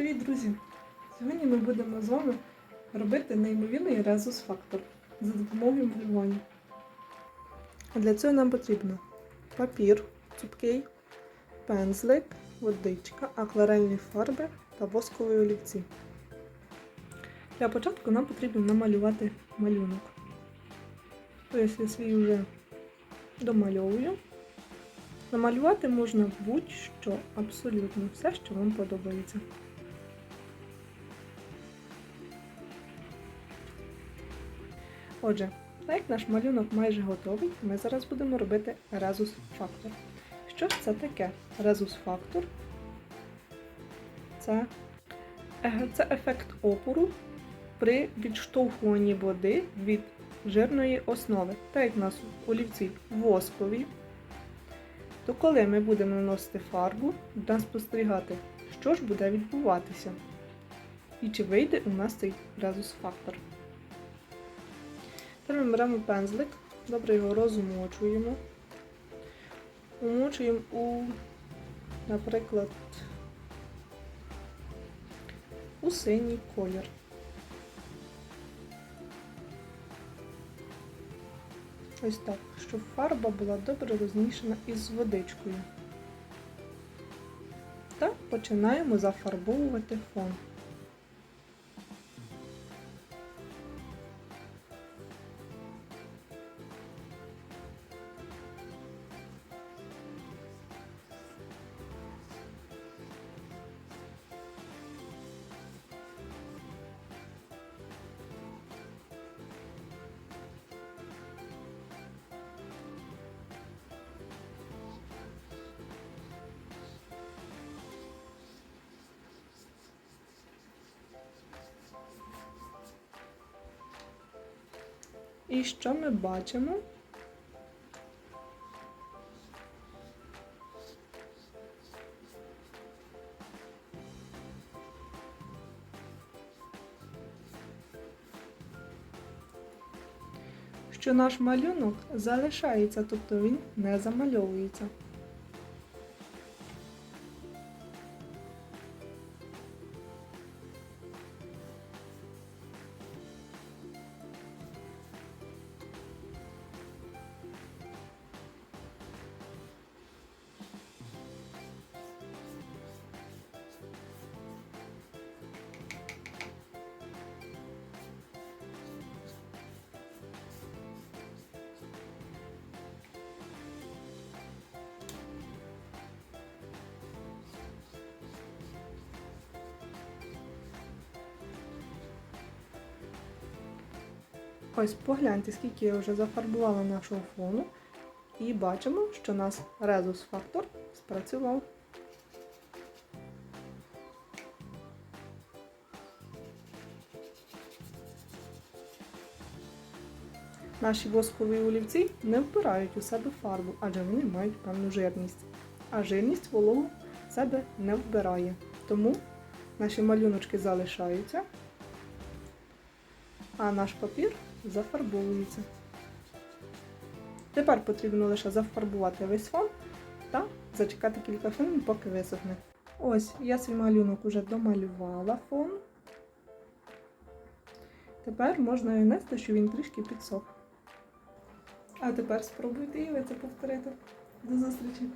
Привіт, друзі! Сьогодні ми будемо з вами робити неймовірний резус-фактор за допомогою малювання. А для цього нам потрібно папір цупкий, пензлик, водичка, акварельні фарби та воскові олівці. Для початку нам потрібно намалювати малюнок. Тобто я свій вже домальовую. Намалювати можна будь-що, абсолютно все, що вам подобається. Отже, так як наш малюнок майже готовий, ми зараз будемо робити резус-фактор. Що ж це таке? Резус-фактор це, е, це ефект опору при відштовхуванні води від жирної основи. Так як у нас олівці воскові, то коли ми будемо наносити фарбу, будемо спостерігати, що ж буде відбуватися. І чи вийде у нас цей резус-фактор. Тепер ми беремо пензлик, добре його розмочуємо. Умочуємо у, наприклад, у синій колір. Ось так, щоб фарба була добре розмішана із водичкою. Та починаємо зафарбовувати фон. І що ми бачимо? Що наш малюнок залишається, тобто він не замальовується. Ось погляньте, скільки я вже зафарбувала нашого фону. І бачимо, що нас резус-фактор спрацював. Наші воскові олівці не вбирають у себе фарбу, адже вони мають певну жирність. А жирність вологу в себе не вбирає. Тому наші малюночки залишаються, а наш папір зафарбовується. Тепер потрібно лише зафарбувати весь фон та зачекати кілька хвилин, поки висохне. Ось, я свій малюнок уже домалювала фон. Тепер можна і внести, що він трішки підсох. А тепер спробуйте ви це повторити. До зустрічі!